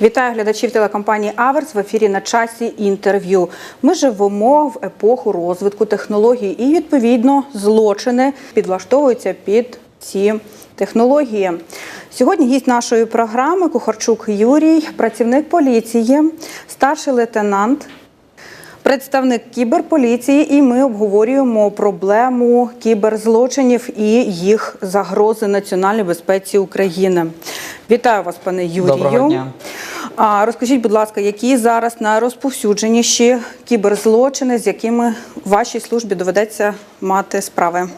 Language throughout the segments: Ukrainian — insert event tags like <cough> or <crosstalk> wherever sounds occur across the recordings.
Вітаю глядачів телекомпанії Аверс в ефірі на часі інтерв'ю. Ми живемо в епоху розвитку технологій і відповідно злочини підлаштовуються під ці технології. Сьогодні гість нашої програми Кухарчук Юрій, працівник поліції, старший лейтенант. Представник кіберполіції, і ми обговорюємо проблему кіберзлочинів і їх загрози національній безпеці України. Вітаю вас, пане Юрію. Доброго дня. А розкажіть, будь ласка, які зараз найрозповсюдженіші кіберзлочини, з якими вашій службі доведеться мати справи?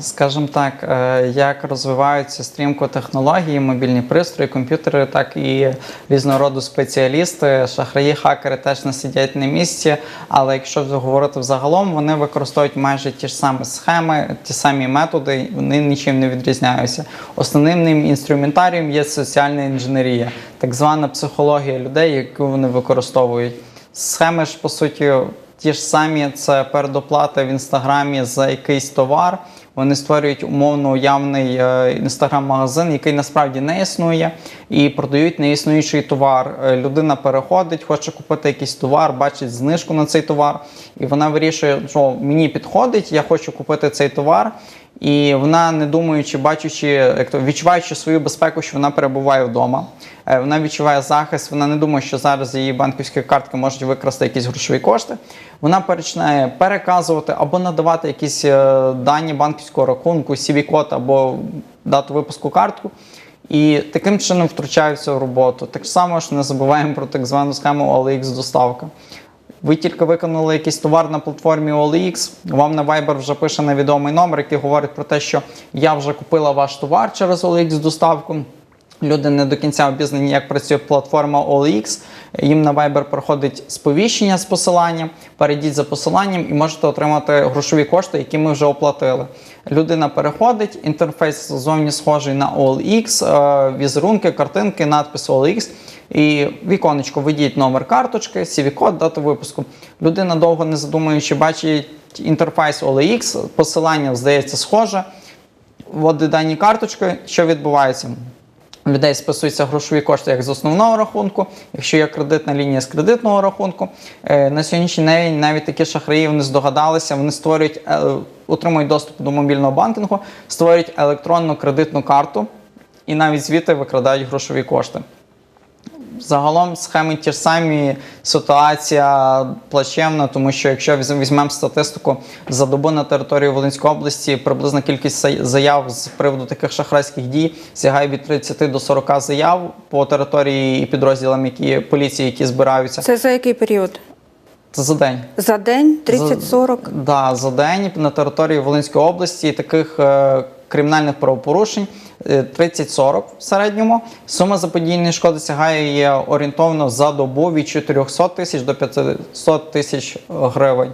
Скажімо так, е, як розвиваються стрімко технології, мобільні пристрої, комп'ютери, так і різного роду спеціалісти, шахраї, хакери теж не сидять на місці. Але якщо говорити взагалом, вони використовують майже ті ж самі схеми, ті самі методи, вони нічим не відрізняються. Основним інструментарієм є соціальна інженерія, так звана психологія людей, яку вони використовують. Схеми ж по суті. Ті ж самі це передоплата в інстаграмі за якийсь товар. Вони створюють умовно уявний е, інстаграм-магазин, який насправді не існує, і продають неіснуючий товар. Е, Людина переходить, хоче купити якийсь товар, бачить знижку на цей товар, і вона вирішує, що мені підходить, я хочу купити цей товар. І вона, не думаючи, бачучи, як то відчуваючи свою безпеку, що вона перебуває вдома, е, вона відчуває захист, вона не думає, що зараз її банківські картки можуть викрасти якісь грошові кошти. Вона починає переказувати або надавати якісь е, дані банківського рахунку, CV-код або дату випуску картку. І таким чином втручаються в роботу. Так само ж не забуваємо про так звану схему OLX доставка. Ви тільки виконали якийсь товар на платформі OLX, вам на Viber вже пише невідомий номер, який говорить про те, що я вже купила ваш товар через OLX доставку. Люди не до кінця обізнані, як працює платформа OLX. Їм на Viber проходить сповіщення з посиланням. Перейдіть за посиланням і можете отримати грошові кошти, які ми вже оплатили. Людина переходить, інтерфейс зовні схожий на OLX, е, візерунки, картинки, надпис OLX. І віконечко введіть номер карточки, CV-код, дату випуску. Людина довго не задумуючи, бачить інтерфейс OLX, посилання здається схоже. Вводить дані карточки, що відбувається? Людей списуються грошові кошти як з основного рахунку, якщо є кредитна лінія з кредитного рахунку. Е, На сьогоднішній день навіть такі шахраї вони здогадалися, вони створюють, е, отримують доступ до мобільного банкінгу, створюють електронну кредитну карту і навіть звідти викрадають грошові кошти. Загалом схеми ті ж самі, ситуація плачевна, тому що якщо візь- візьмемо статистику за добу на території Волинської області, приблизна кількість заяв з приводу таких шахрайських дій сягає від 30 до 40 заяв по території і підрозділам, які поліції, які збираються. Це за який період? Це за день. За день 30-40? Да, за день на території Волинської області таких е, кримінальних правопорушень 30-40 в середньому. Сума заподіяної шкоди сягає орієнтовно за добу від 400 тисяч до 500 тисяч гривень.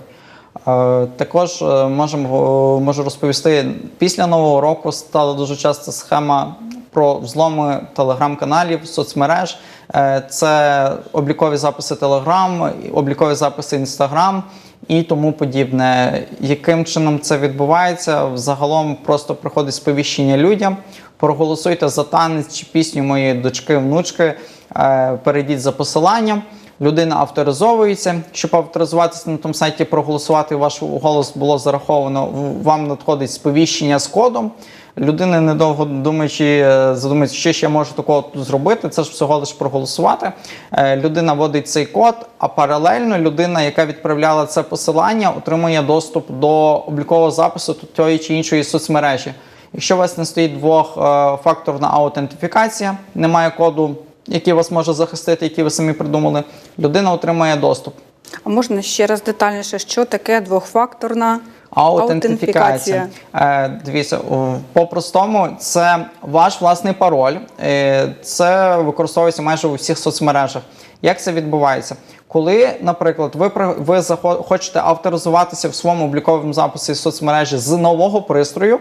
Е, Також е, можемо можу розповісти, після нового року стала дуже часто схема про взломи телеграм-каналів, соцмереж. Е, Це облікові записи Телеграм, облікові записи Інстаграм і тому подібне. Яким чином це відбувається? Взагалом просто приходить сповіщення людям. Проголосуйте за танець чи пісню моєї дочки, внучки, е, перейдіть за посиланням. Людина авторизовується. Щоб авторизуватися на тому сайті, проголосувати, ваш голос було зараховано. Вам надходить сповіщення з кодом. Людина, недовго думаючи, е, задумується, що ще можу такого зробити. Це ж всього лише проголосувати. Е, Людина вводить цей код, а паралельно людина, яка відправляла це посилання, отримує доступ до облікового запису тої чи іншої соцмережі. Якщо у вас не стоїть двохфакторна аутентифікація, немає коду, який вас може захистити, який ви самі придумали, людина отримує доступ. А можна ще раз детальніше, що таке двохфакторна Аутентифікація. Е, дивіться, по-простому, це ваш власний пароль. Е, це використовується майже у всіх соцмережах. Як це відбувається? Коли, наприклад, ви ви хочете авторизуватися в своєму обліковому записі соцмережі з нового пристрою,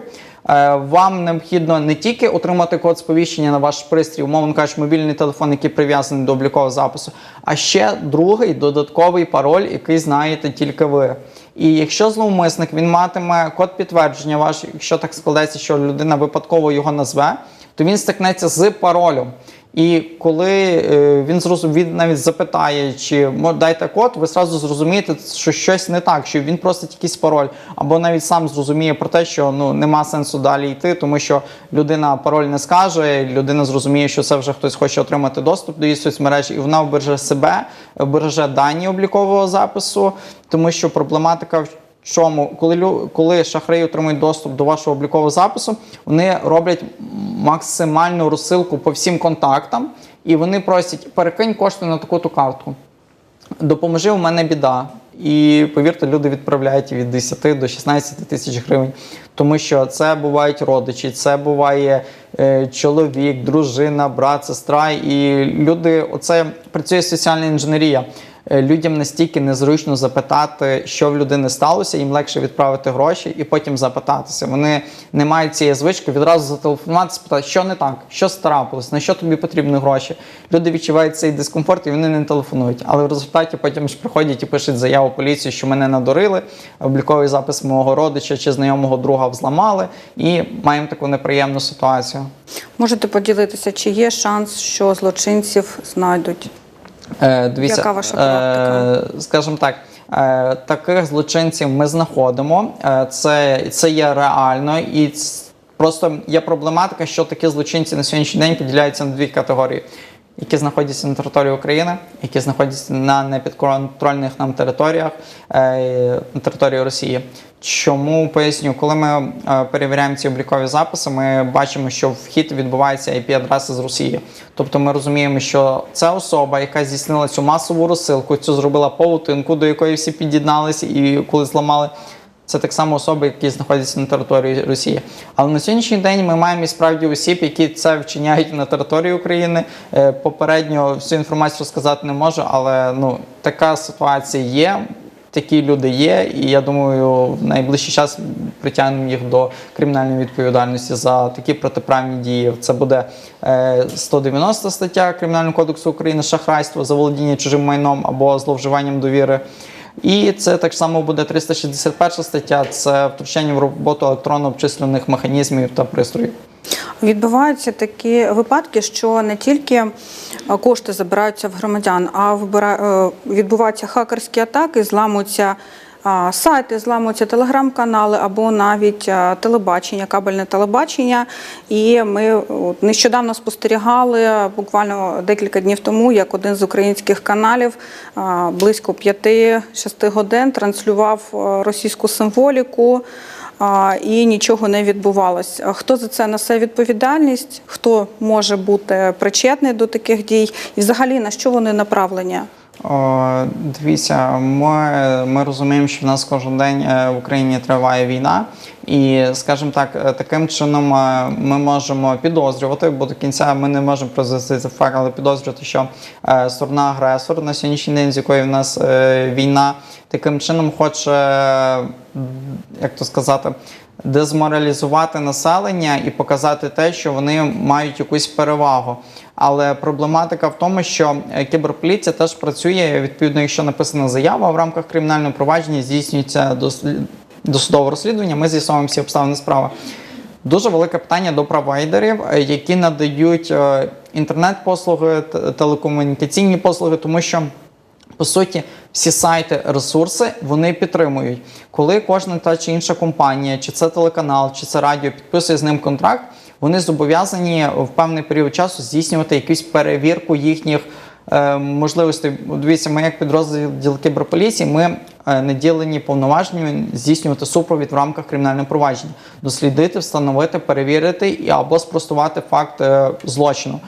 е, вам необхідно не тільки отримати код сповіщення на ваш пристрій, умовно кажучи, мобільний телефон, який прив'язаний до облікового запису, а ще другий додатковий пароль, який знаєте тільки ви. І якщо зловмисник він матиме код підтвердження, ваш, якщо так складеться, що людина випадково його назве, то він стикнеться з паролем. І коли е, він зрозум, він навіть запитає, чи «Мо- дайте код, ви зразу зрозумієте, що щось не так, що він просить якийсь пароль, або навіть сам зрозуміє про те, що ну нема сенсу далі йти, тому що людина пароль не скаже, людина зрозуміє, що це вже хтось хоче отримати доступ до її соцмережі, і вона обереже себе, обереже дані облікового запису, тому що проблематика чому, коли коли шахраї отримують доступ до вашого облікового запису, вони роблять максимальну розсилку по всім контактам, і вони просять перекинь кошти на таку-то картку. Допоможи, у мене біда. І повірте, люди відправляють від 10 до 16 тисяч гривень, тому що це бувають родичі, це буває е, чоловік, дружина, брат, сестра. І люди, оце працює соціальна інженерія. Е, Людям настільки незручно запитати, що в людини сталося, їм легше відправити гроші і потім запитатися. Вони не мають цієї звички відразу зателефонувати, спитати, що не так, що страпилось, на що тобі потрібні гроші. Люди відчувають цей дискомфорт і вони не телефонують. Але в результаті потім ж приходять і пишуть заяву в поліцію, що мене надурили, обліковий запис мого родича чи знайомого друга взламали, і маємо таку неприємну ситуацію. Можете поділитися, чи є шанс, що злочинців знайдуть? Е, дивіться, Яка ваша практика? Е, скажімо так, е, таких злочинців ми знаходимо. Е, це, це є реально і просто є проблематика, що такі злочинці на сьогоднішній день поділяються на дві категорії. Які знаходяться на території України, які знаходяться на непідконтрольних нам територіях на території Росії. Чому поясню, коли ми е, перевіряємо ці облікові записи, ми бачимо, що вхід відбувається IP-адреси з Росії. Тобто ми розуміємо, що це особа, яка здійснила цю масову розсилку, цю зробила павутинку, до якої всі під'єдналися, і коли зламали. Це так само особи, які знаходяться на території Росії. Але на сьогоднішній день ми маємо і справді осіб, які це вчиняють на території України. Е, Попередньо всю інформацію розказати не можу, але ну така ситуація є. Такі люди є, і я думаю, в найближчий час притягнемо їх до кримінальної відповідальності за такі протиправні дії. Це буде е, 190 стаття Кримінального кодексу України шахрайство, заволодіння чужим майном або зловживанням довіри. І це так само буде 361 стаття. Це втручання в роботу електронно обчислених механізмів та пристроїв. Відбуваються такі випадки, що не тільки е, кошти забираються в громадян, а е, відбуваються хакерські атаки, зламуються сайти, зламуються телеграм-канали або навіть телебачення, кабельне телебачення. І ми нещодавно спостерігали буквально декілька днів тому, як один з українських каналів близько 5-6 годин транслював е, російську символіку і нічого не відбувалось. Хто за це несе відповідальність? Хто може бути причетний до таких дій? І взагалі на що вони направлені? О, дивіться, ми, ми розуміємо, що в нас кожен день е, в Україні триває війна, і, скажімо так, е, таким чином е, ми можемо підозрювати, бо до кінця ми не можемо призвести це факт, але підозрювати, що сторона агресор на сьогоднішній день, з якою в нас війна, таким чином хоче, як то сказати, дезморалізувати населення і показати те, що вони мають якусь перевагу. Але проблематика в тому, що е, кіберполіція теж працює відповідно, якщо написана заява в рамках кримінального провадження, здійснюється досудове розслідування. Ми з'ясовуємо всі обставини справи. Дуже велике питання до провайдерів, е, які надають е, інтернет-послуги, телекомунікаційні послуги, тому що по суті, всі сайти, ресурси вони підтримують. Коли кожна та чи інша компанія, чи це телеканал, чи це радіо підписує з ним контракт, вони зобов'язані в певний період часу здійснювати якусь перевірку їхніх е, можливостей. Дивіться, ми як підрозділ кіберполіції, ми е, наділені повноваженнями здійснювати супровід в рамках кримінального провадження, дослідити, встановити, перевірити або спростувати факт е, злочину.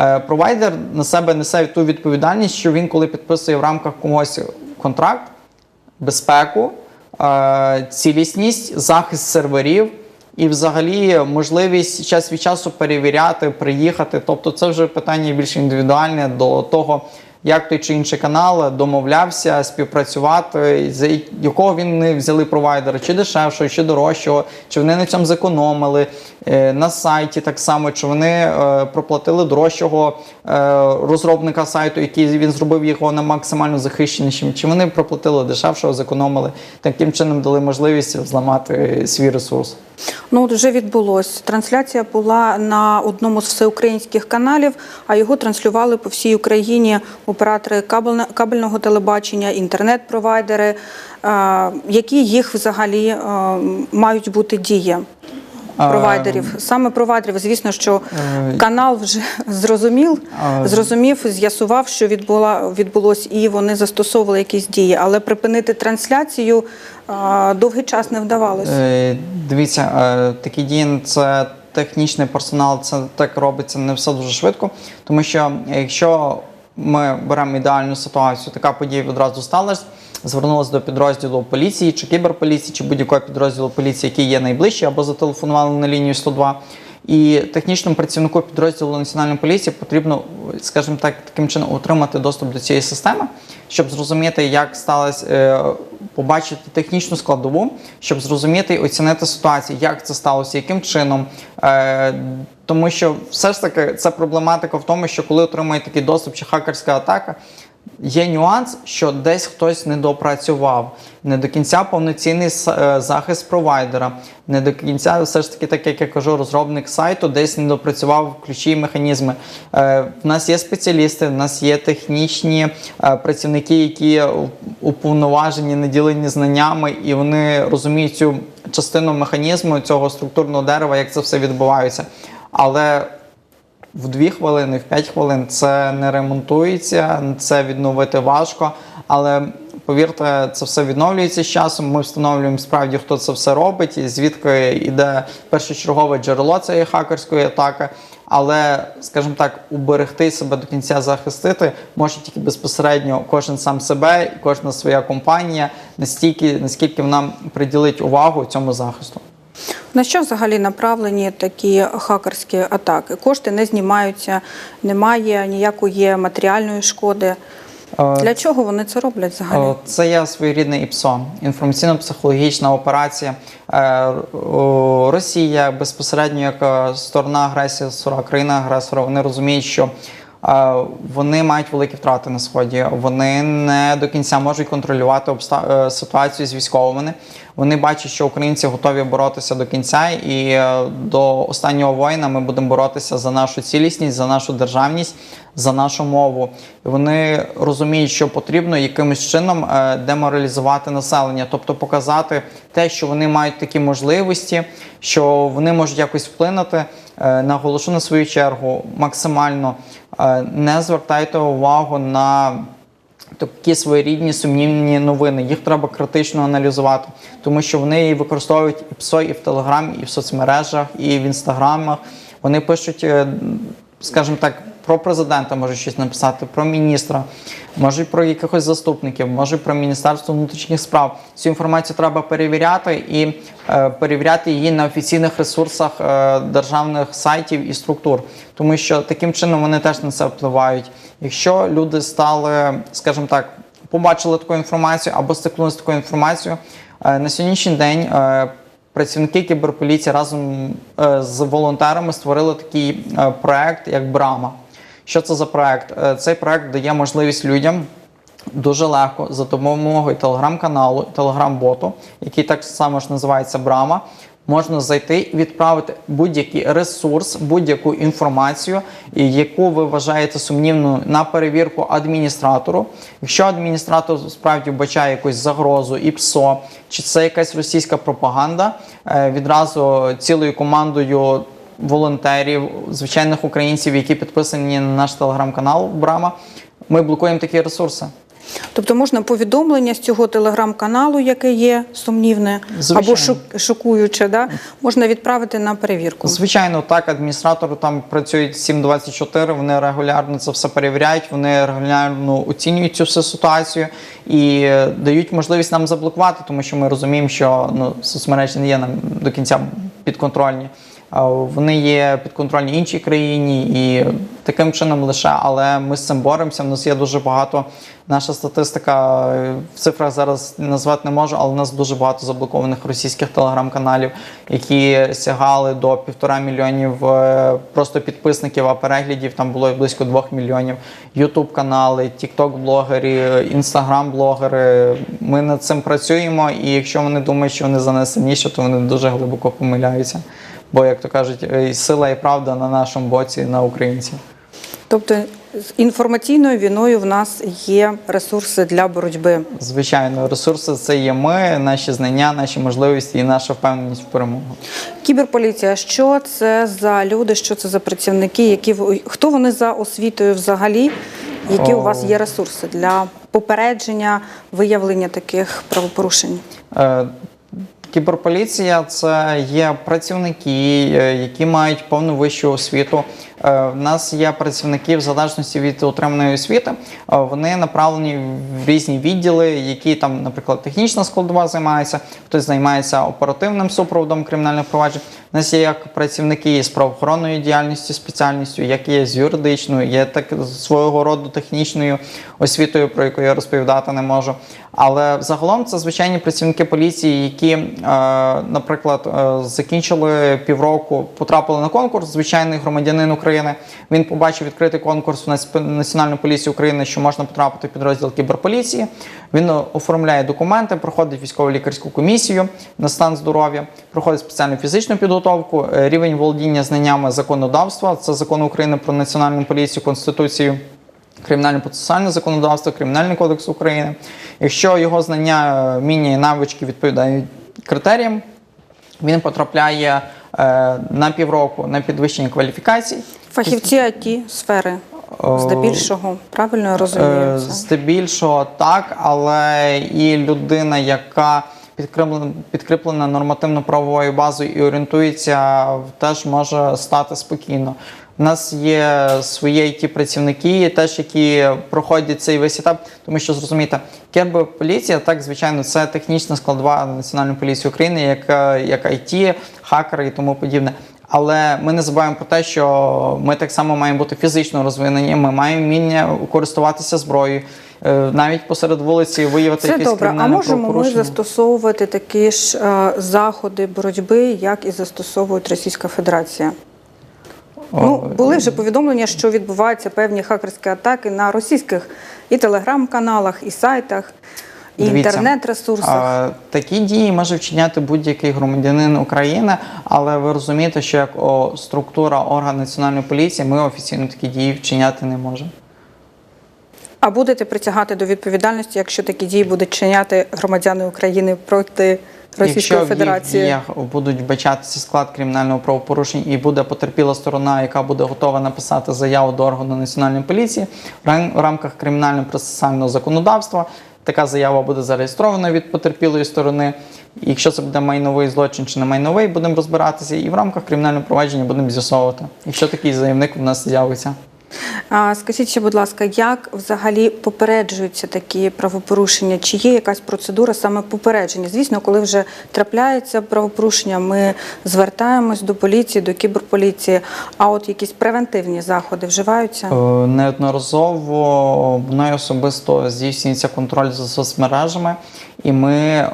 Е, Провайдер на себе несе ту відповідальність, що він, коли підписує в рамках комусь контракт, безпеку, е, цілісність, захист серверів і взагалі можливість час від часу перевіряти, приїхати. Тобто це вже питання більш індивідуальне до того, як той чи інший канал домовлявся співпрацювати, з якого не взяли провайдера, чи дешевшого, чи дорожчого, чи вони на цьому зекономили е, на сайті так само, чи вони е, проплатили дорожчого е, розробника сайту, який він зробив його на максимально захищенішим, чи вони проплатили дешевшого, зекономили, таким чином дали можливість зламати свій ресурс. Ну, вже відбулось. Трансляція була на одному з всеукраїнських каналів, а його транслювали по всій Україні оператори кабельного телебачення, інтернет-провайдери. Е, Які їх взагалі е, мають бути дії? Провайдерів саме провайдерів, звісно, що Е, канал вже <laughs> зрозумів, зрозумів, з'ясував, що відбула відбулось, і вони застосовували якісь дії. Але припинити трансляцію довгий час не вдавалося. Дивіться, такі дії це технічний персонал, це так робиться не все дуже швидко. Тому що якщо ми беремо ідеальну ситуацію, така подія відразу сталася, звернулася до підрозділу поліції чи кіберполіції, чи будь-якого підрозділу поліції, який є найближчий, або зателефонували на лінію 102. І технічному працівнику підрозділу національної поліції потрібно, скажімо так, таким чином отримати доступ до цієї системи, щоб зрозуміти, як сталося, е, побачити технічну складову, щоб зрозуміти і оцінити ситуацію, як це сталося, яким чином. Е, тому що все ж таки це проблематика в тому, що коли отримує такий доступ чи хакерська атака, Є нюанс, що десь хтось не допрацював, не до кінця повноцінний е, захист провайдера, не до кінця, все ж таки, так як я кажу, розробник сайту десь не допрацював ключі і механізми. Е, В нас є спеціалісти, в нас є технічні е, працівники, які уповноважені, наділені знаннями, і вони розуміють цю частину механізму цього структурного дерева, як це все відбувається. Але в 2 хвилини, в 5 хвилин це не ремонтується, це відновити важко. Але повірте, це все відновлюється з часом. Ми встановлюємо справді, хто це все робить, і звідки йде першочергове джерело цієї хакерської атаки. Але, скажімо так, уберегти себе до кінця захистити може тільки безпосередньо кожен сам себе і кожна своя компанія, настільки, наскільки вона приділить увагу цьому захисту. На що взагалі направлені такі хакерські атаки? Кошти не знімаються, немає ніякої матеріальної шкоди. Для чого вони це роблять взагалі? Це є своєрідне ІПСО, інформаційно-психологічна операція. Е, Росія безпосередньо як сторона агресії, країна агресора, вони розуміють, що вони мають великі втрати на сході. Вони не до кінця можуть контролювати обста- е, ситуацію з військовими. Вони бачать, що українці готові боротися до кінця, і е, до останнього воїна ми будемо боротися за нашу цілісність, за нашу державність, за нашу мову. І вони розуміють, що потрібно якимось чином е, деморалізувати населення, тобто показати те, що вони мають такі можливості, що вони можуть якось вплинути. Е, Наголошу на свою чергу максимально е, не звертайте увагу на такі своєрідні сумнівні новини. Їх треба критично аналізувати, тому що вони її використовують і ПСО, і в Телеграмі, і в соцмережах, і в інстаграмах. Вони пишуть, е, скажімо так, про президента можуть щось написати, про міністра, можуть про якихось заступників, можуть про Міністерство внутрішніх справ. Цю інформацію треба перевіряти і е, перевіряти її на офіційних ресурсах е, державних сайтів і структур, тому що таким чином вони теж на це впливають. Якщо люди стали, скажімо так, побачили таку інформацію або стикнулися з такою інформацією, е, на сьогоднішній день. е, Працівники кіберполіції разом е, з волонтерами створили такий е, проект, як Брама. Що це за проект? Е, Цей проект дає можливість людям дуже легко за допомогою телеграм-каналу, телеграм-боту, який так само ж називається Брама. Можна зайти і відправити будь-який ресурс, будь-яку інформацію, яку ви вважаєте сумнівною на перевірку адміністратору. Якщо адміністратор справді вбачає якусь загрозу і ПСО, чи це якась російська пропаганда, е, відразу цілою командою волонтерів, звичайних українців, які підписані на наш телеграм-канал Брама, ми блокуємо такі ресурси. Тобто можна повідомлення з цього телеграм-каналу, яке є сумнівне Звичайно. або шокуюче, да? можна відправити на перевірку. Звичайно, так, адміністратори там працюють 7-24, вони регулярно це все перевіряють, вони регулярно оцінюють цю всю ситуацію і дають можливість нам заблокувати, тому що ми розуміємо, що ну, соцмережі не є нам до кінця підконтрольні. Вони є підконтрольні іншій країні, і таким чином лише, але ми з цим боремося. У нас є дуже багато. Наша статистика в цифрах зараз назвати не можу, але у нас дуже багато заблокованих російських телеграм-каналів, які сягали до півтора мільйонів е, просто підписників, а переглядів там було близько двох мільйонів. Ютуб канали, Тікток-блогери, інстаграм-блогери. Ми над цим працюємо, і якщо вони думають, що вони занесеніші, то вони дуже глибоко помиляються. Бо, як то кажуть, е, сила і правда на нашому боці, на українців. Тобто з інформаційною війною в нас є ресурси для боротьби. Звичайно, ресурси це є ми, наші знання, наші можливості і наша впевненість в перемогу. Кіберполіція, що це за люди, що це за працівники, які хто вони за освітою взагалі? Які у вас є ресурси для попередження, виявлення таких правопорушень? Кіберполіція це є працівники, е, які мають повну вищу освіту. Е, В нас є працівники в залежності від отриманої освіти. е, Вони направлені в різні відділи, які там, наприклад, технічна складова займається, хтось займається оперативним супроводом кримінальних проваджень. У нас є як працівники з правоохоронною діяльністю, спеціальністю, як є з юридичною, є так свого роду технічною освітою, про яку я розповідати не можу. Але загалом це звичайні працівники поліції, які, е, наприклад, закінчили півроку, потрапили на конкурс. Звичайний громадянин України. Він побачив відкритий конкурс в Нац- Національну поліцію України, що можна потрапити в підрозділ кіберполіції. Він оформляє документи, проходить військово-лікарську комісію на стан здоров'я, проходить спеціальну фізичну підготовку, е, рівень володіння знаннями законодавства. Це закон України про національну поліцію, конституцію. Кримінальне процесуальне законодавство, Кримінальний кодекс України. Якщо його знання, е, вміння і навички відповідають критеріям, він потрапляє е, на півроку на підвищення кваліфікацій. Фахівці it сфери здебільшого правильно я розумію. Е, це? Здебільшого так, але і людина, яка підкріплена, підкріплена нормативно-правовою базою і орієнтується, теж може стати спокійно. У нас є свої it працівники, теж які проходять цей весь етап, тому що зрозумієте, кіберполіція, так звичайно, це технічна складова Національної поліції України, як, як IT, хакери і тому подібне. Але ми не забуваємо про те, що ми так само маємо бути фізично розвинені. Ми маємо вміння користуватися зброєю, е, навіть посеред вулиці виявити Це якесь добре. А можемо ми застосовувати такі ж е, заходи боротьби, як і застосовують Російська Федерація? Ну, були вже повідомлення, що відбуваються певні хакерські атаки на російських і телеграм-каналах, і сайтах, і інтернет-ресурсах. Такі дії може вчиняти будь-який громадянин України, але ви розумієте, що як о, структура орган національної поліції, ми офіційно такі дії вчиняти не можемо. А будете притягати до відповідальності, якщо такі дії будуть чиняти громадяни України проти Російської Якщо Федерації? в їх будуть вбачатися склад кримінального правопорушення і буде потерпіла сторона, яка буде готова написати заяву до органу національної поліції в рамках кримінально-процесуального законодавства. Така заява буде зареєстрована від потерпілої сторони. Якщо це буде майновий злочин чи не майновий, будемо розбиратися, і в рамках кримінального провадження будемо з'ясовувати, якщо такий заявник у нас з'явиться. Скажіть ще, будь ласка, як взагалі попереджуються такі правопорушення? Чи є якась процедура саме попередження? Звісно, коли вже трапляється правопорушення, ми звертаємось до поліції, до кіберполіції. А от якісь превентивні заходи вживаються? Е, Неодноразово мною особисто здійснюється контроль за соцмережами, і ми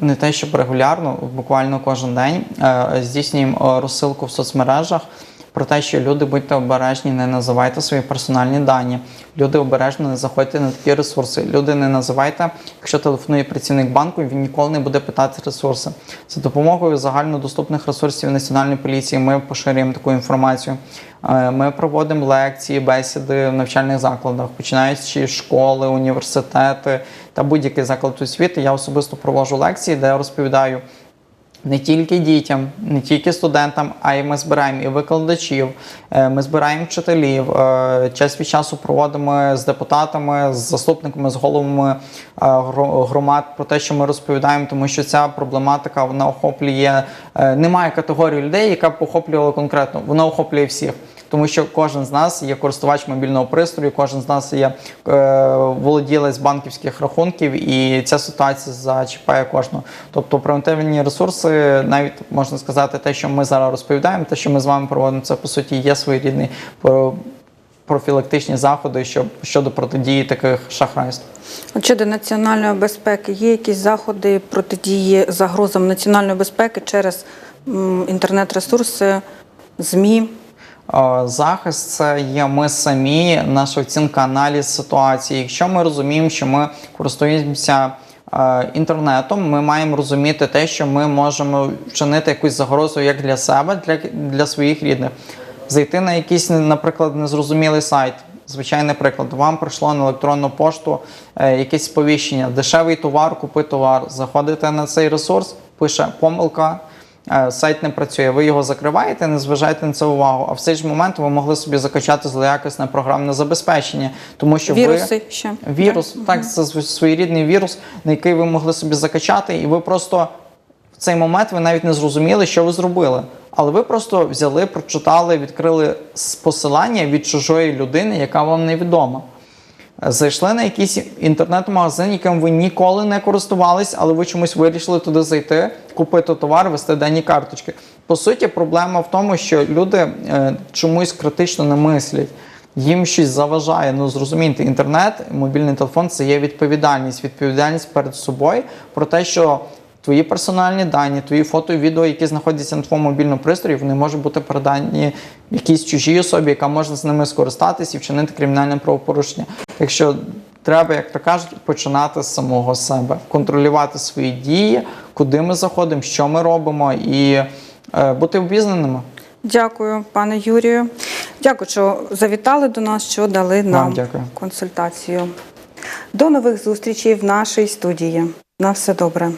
не те, щоб регулярно, буквально кожен день е, здійснюємо е, розсилку в соцмережах. Про те, що люди будьте обережні, не називайте свої персональні дані. Люди обережно не заходьте на такі ресурси. Люди не називайте, якщо телефонує працівник банку, він ніколи не буде питати ресурси. За допомогою загальнодоступних ресурсів національної поліції ми поширюємо таку інформацію. Е, Ми проводимо лекції, бесіди в навчальних закладах, починаючи школи, університети та будь-який заклад освіти. Я особисто проводжу лекції, де я розповідаю не тільки дітям, не тільки студентам, а й ми збираємо і викладачів, е, ми збираємо вчителів. е, Час від часу проводимо з депутатами, з заступниками, з головами е, громад про те, що ми розповідаємо, тому що ця проблематика вона охоплює. Немає категорії людей, яка б охоплювала конкретно, вона охоплює всіх. Тому що кожен з нас є користувач мобільного пристрою, кожен з нас є е, володілець банківських рахунків, і ця ситуація зачіпає кожного. Тобто превентивні ресурси, навіть можна сказати, те, що ми зараз розповідаємо, те, що ми з вами проводимо, це по суті є своєрідний про- профілактичні заходи щоб, щодо протидії таких шахрайств. От Щодо національної безпеки, є якісь заходи протидії загрозам національної безпеки через інтернет-ресурси, ЗМІ. Е, Захист це є ми самі, наша оцінка, аналіз ситуації. Якщо ми розуміємо, що ми користуємося е, інтернетом, ми маємо розуміти те, що ми можемо вчинити якусь загрозу як для себе, для, для своїх рідних. Зайти на якийсь, наприклад, незрозумілий сайт. Звичайний приклад, вам прийшло на електронну пошту е, якесь сповіщення, дешевий товар, купи товар. Заходите на цей ресурс, пише помилка, сайт не працює. Ви його закриваєте, не зважаєте на це увагу. А в цей ж момент ви могли собі закачати злоякісне програмне забезпечення, тому що ви ще. вірус, так, це своєрідний вірус, на який ви могли собі закачати, і ви просто в цей момент ви навіть не зрозуміли, що ви зробили. Але ви просто взяли, прочитали, відкрили посилання від чужої людини, яка вам невідома. Зайшли на якийсь інтернет-магазин, яким ви ніколи не користувались, але ви чомусь вирішили туди зайти, купити товар, вести дані карточки. По суті, проблема в тому, що люди е, чомусь критично не мислять. Їм щось заважає. Ну зрозумійте, інтернет, мобільний телефон це є відповідальність. Відповідальність перед собою про те, що твої персональні дані, твої фото і відео, які знаходяться на твоєму мобільному пристрої, вони можуть бути передані якійсь чужій особі, яка може з ними скористатися і вчинити кримінальне правопорушення. Якщо треба, як то кажуть, починати з самого себе, контролювати свої дії, куди ми заходимо, що ми робимо, і е, бути обізнаними. Дякую, пане Юрію. Дякую, що завітали до нас, що дали нам дякую. консультацію. До нових зустрічей в нашій студії. На все добре.